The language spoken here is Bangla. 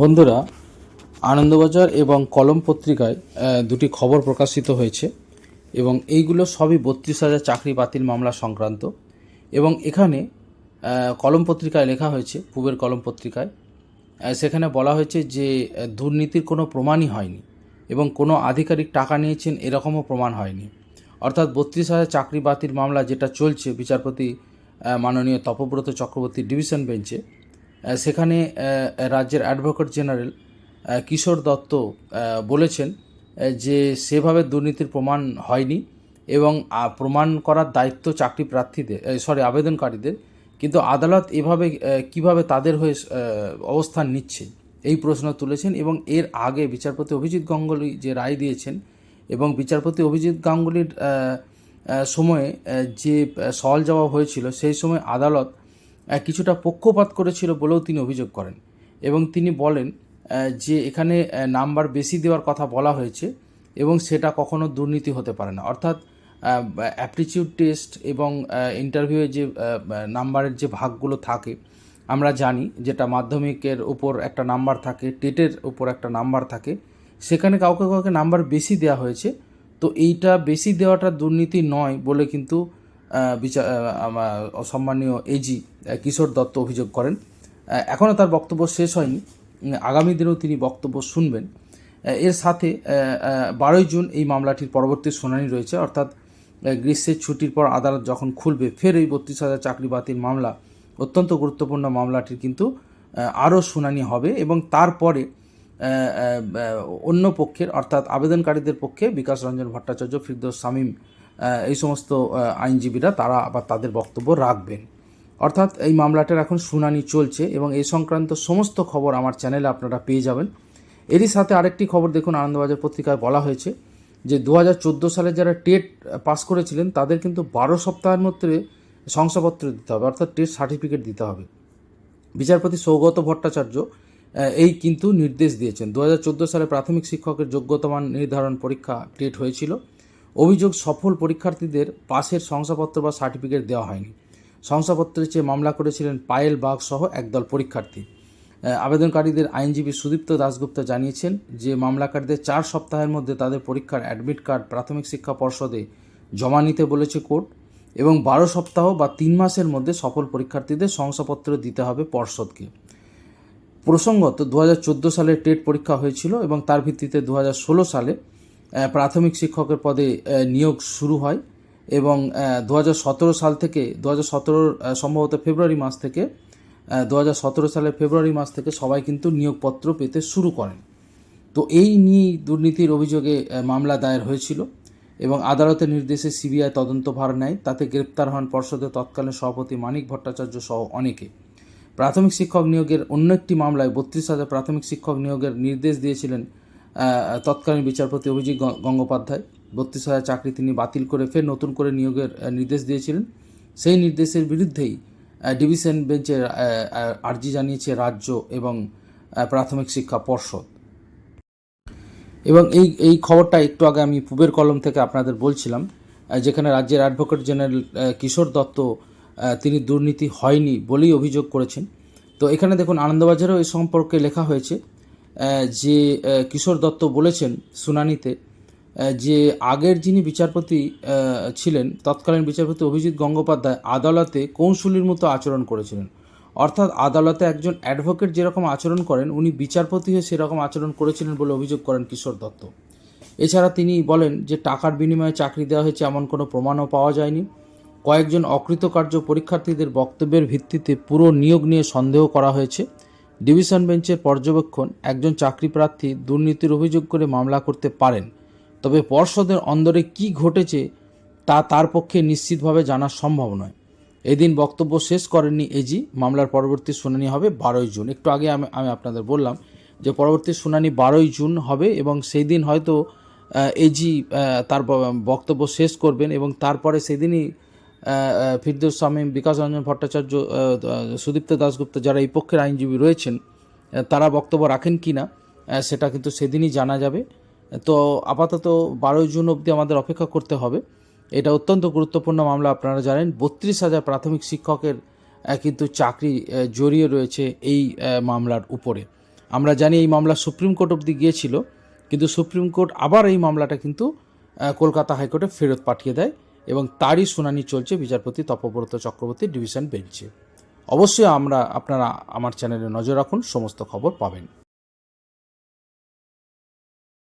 বন্ধুরা, আনন্দবাজার এবং কলম পত্রিকায় দুটি খবর প্রকাশিত হয়েছে এবং এইগুলো সবই বত্রিশ হাজার চাকরি বাতিল মামলা সংক্রান্ত এবং এখানে কলম পত্রিকায় লেখা হয়েছে, পূবের কলম পত্রিকায় সেখানে বলা হয়েছে যে দুর্নীতির কোনো প্রমাণই হয়নি এবং কোনো আধিকারিক টাকা নিয়েছেন এরকমও প্রমাণ হয়নি। অর্থাৎ বত্রিশ হাজার চাকরি বাতিল মামলা যেটা চলছে, বিচারপতি মাননীয় তপব্রত চক্রবর্তী ডিভিশন বেঞ্চে সেখানে রাজ্যের অ্যাডভোকেট জেনারেল কিশোর দত্ত বলেছেন যে সেভাবে দুর্নীতির প্রমাণ হয়নি এবং প্রমাণ করার দায়িত্ব চাকরি প্রার্থীদের সরি আবেদনকারীদের, কিন্তু আদালত এভাবে কীভাবে তাদের হয়ে অবস্থান নিচ্ছে, এই প্রশ্ন তুলেছেন এবং এর আগে বিচারপতি অভিজিৎ গাঙ্গুলি যে রায় দিয়েছেন এবং বিচারপতি অভিজিৎ গাঙ্গুলির সময়ে যে সওয়াল জবাব হয়েছিল, সেই সময় আদালত কিছুটা পক্ষপাত করেছিল বলেও তিনি অভিযোগ করেন এবং তিনি বলেন যে এখানে নাম্বার বেশি দেওয়ার কথা বলা হয়েছে এবং সেটা কখনো দুর্নীতি হতে পারে না। অর্থাৎ অ্যাপটিচিউড টেস্ট এবং ইন্টারভিউয়ে যে নাম্বারের যে ভাগগুলো থাকে, আমরা জানি যেটা মাধ্যমিকের উপর একটা নাম্বার থাকে, টেটের উপর একটা নাম্বার থাকে, সেখানে কাউকে কাউকে নাম্বার বেশি দেওয়া হয়েছে। তো এইটা বেশি দেওয়াটা দুর্নীতি নয় বলে কিন্তু বিচার সম্মানীয় এজি কিশোর দত্ত অভিযোগ করেন। এখনও তার বক্তব্য শেষ হয়নি। আগামী দিনেও তিনি বক্তব্য শুনবেন। এর সাথে বারোই জুন এই মামলাটির পরবর্তী শুনানি রয়েছে। অর্থাৎ গ্রীষ্মের ছুটির পর আদালত যখন খুলবে, ফের এই বত্রিশ হাজার চাকরি বাতিল মামলা, অত্যন্ত গুরুত্বপূর্ণ মামলাটির কিন্তু আরও শুনানি হবে এবং তারপরে অন্য পক্ষের, অর্থাৎ আবেদনকারীদের পক্ষে বিকাশ রঞ্জন ভট্টাচার্য, ফিরদৌস শামীম এই সমস্ত আইনজীবীরা তারা আবার তাদের বক্তব্য রাখবেন। অর্থাৎ এই মামলাটার এখন শুনানি চলছে এবং এই সংক্রান্ত সমস্ত খবর আমার চ্যানেলে আপনারা পেয়ে যাবেন। এরই সাথে আরেকটি খবর দেখুন, আনন্দবাজার পত্রিকায় বলা হয়েছে যে দু হাজার চোদ্দ সালে যারা টেট পাস করেছিলেন, তাদের কিন্তু বারো সপ্তাহের মধ্যে শংসাপত্র দিতে হবে, অর্থাৎ টেট সার্টিফিকেট দিতে হবে। বিচারপতি সৌগত ভট্টাচার্য এই কিন্তু নির্দেশ দিয়েছেন। দু হাজার চোদ্দ সালে প্রাথমিক শিক্ষকের যোগ্যতামান নির্ধারণ পরীক্ষা টেট হয়েছিল। অভিযোগ সফল পরীক্ষার্থীদের পাশের শংসাপত্র বা সার্টিফিকেট দেওয়া হয়নি। শংসাপত্রের চেয়ে মামলা করেছিলেন পায়েল বাগ সহ একদল পরীক্ষার্থী। আবেদনকারীদের আইনজীবী সুদীপ্ত দাশগুপ্ত জানিয়েছেন যে, মামলাকারীদের চার সপ্তাহের মধ্যে তাদের পরীক্ষার অ্যাডমিট কার্ড প্রাথমিক শিক্ষা পর্ষদে জমা নিতে বলেছে কোর্ট এবং বারো সপ্তাহ বা তিন মাসের মধ্যে সফল পরীক্ষার্থীদের শংসাপত্র দিতে হবে পর্ষদকে। প্রসঙ্গত দু হাজার চোদ্দ সালে টেট পরীক্ষা হয়েছিল এবং তার ভিত্তিতে দু হাজার ষোলো সালে প্রাথমিক শিক্ষকের পদে নিয়োগ শুরু হয় এবং দু হাজার সতেরো সাল থেকে দু হাজার সতের সম্ভবত ফেব্রুয়ারি মাস থেকে দু হাজার সতেরো সালের ফেব্রুয়ারি মাস থেকে সবাই কিন্তু নিয়োগপত্র পেতে শুরু করেন। তো এই নিয়েই দুর্নীতির অভিযোগে মামলা দায়ের হয়েছিল এবং আদালতের নির্দেশে সিবিআই তদন্তভার নেয়। তাতে গ্রেপ্তার হন পর্ষদের তৎকালীন সভাপতি মানিক ভট্টাচার্য সহ অনেকে। প্রাথমিক শিক্ষক নিয়োগের অন্য একটি মামলায় বত্রিশ হাজার প্রাথমিক শিক্ষক নিয়োগের নির্দেশ দিয়েছিলেন তৎকালীন বিচারপতি অভিজিৎ গঙ্গোপাধ্যায়, বত্রিশ হাজার চাকরি তিনি বাতিল করে ফের নতুন করে নিয়োগের নির্দেশ দিয়েছিলেন। সেই নির্দেশের বিরুদ্ধেই ডিভিশন বেঞ্চের আর্জি জানিয়েছে রাজ্য এবং প্রাথমিক শিক্ষা পর্ষদ। এবং এই এই খবরটা একটু আগে আমি পূবের কলম থেকে আপনাদের বলছিলাম যেখানে রাজ্যের অ্যাডভোকেট জেনারেল কিশোর দত্ত তিনি দুর্নীতি হয়নি বলেই অভিযোগ করেছেন। তো এখানে দেখুন, আনন্দবাজারেও এ সম্পর্কে লেখা হয়েছে। যে কিশোর দত্ত বলেছেন শুনানিতে যে আগের যিনি বিচারপতি ছিলেন, তৎকালীন বিচারপতি অভিজিৎ গঙ্গোপাধ্যায় আদালতে কৌশলীর মতো আচরণ করেছিলেন। অর্থাৎ আদালতে একজন অ্যাডভোকেট যেরকম আচরণ করেন, উনি বিচারপতি হয়ে সেরকম আচরণ করেছিলেন বলে অভিযোগ করেন কিশোর দত্ত। এছাড়া তিনি বলেন যে, টাকার বিনিময়ে চাকরি দেওয়া হয়েছে এমন কোনো প্রমাণও পাওয়া যায়নি। কয়েকজন অকৃতকার্য পরীক্ষার্থীদের বক্তব্যের ভিত্তিতে পুরো নিয়োগ নিয়ে সন্দেহ করা হয়েছে। ডিভিশন বেঞ্চের পর্যবেক্ষণ একজন চাকরি প্রার্থী দুর্নীতির অভিযোগ করে মামলা করতে পারেন। তবে পর্ষদের অন্দরে কি ঘটেছে তা তার পক্ষে নিশ্চিতভাবে জানা সম্ভব নয়। এদিন বক্তব্য শেষ করেননি এজি। মামলার পরবর্তী শুনানি হবে বারোই জুন। একটু আগে আমি আমি আপনাদের বললাম যে পরবর্তী শুনানি বারোই জুন হবে এবং সেই দিন হয়তো এজি তার বক্তব্য শেষ করবেন এবং তারপরে সেদিনই ফিরদৌস শামীম বিকাশ রঞ্জন ভট্টাচার্য সুদীপ্ত দাশগুপ্ত যারা এই পক্ষের আইনজীবী রয়েছেন তারা বক্তব্য রাখেন কি না? সেটা কিন্তু সেদিনই জানা যাবে। তো আপাতত বারোই জুন অবধি আমাদের অপেক্ষা করতে হবে। এটা অত্যন্ত গুরুত্বপূর্ণ মামলা, আপনারা জানেন। বত্রিশ হাজার প্রাথমিক শিক্ষকের কিন্তু চাকরি জড়িয়ে রয়েছে এই মামলার উপরে। আমরা জানি এই মামলা সুপ্রিম কোর্ট অবধি গিয়েছিল, কিন্তু সুপ্রিম কোর্ট আবার এই মামলাটা কিন্তু কলকাতা হাইকোর্টে ফেরত পাঠিয়ে দেয়। এবং তারই শুনানি চলছে বিচারপতি তপব্রত চক্রবর্তী ডিভিশন বেঞ্চে। অবশ্যই আমরা, আপনারা আমার চ্যানেলে নজর রাখুন, সমস্ত খবর পাবেন।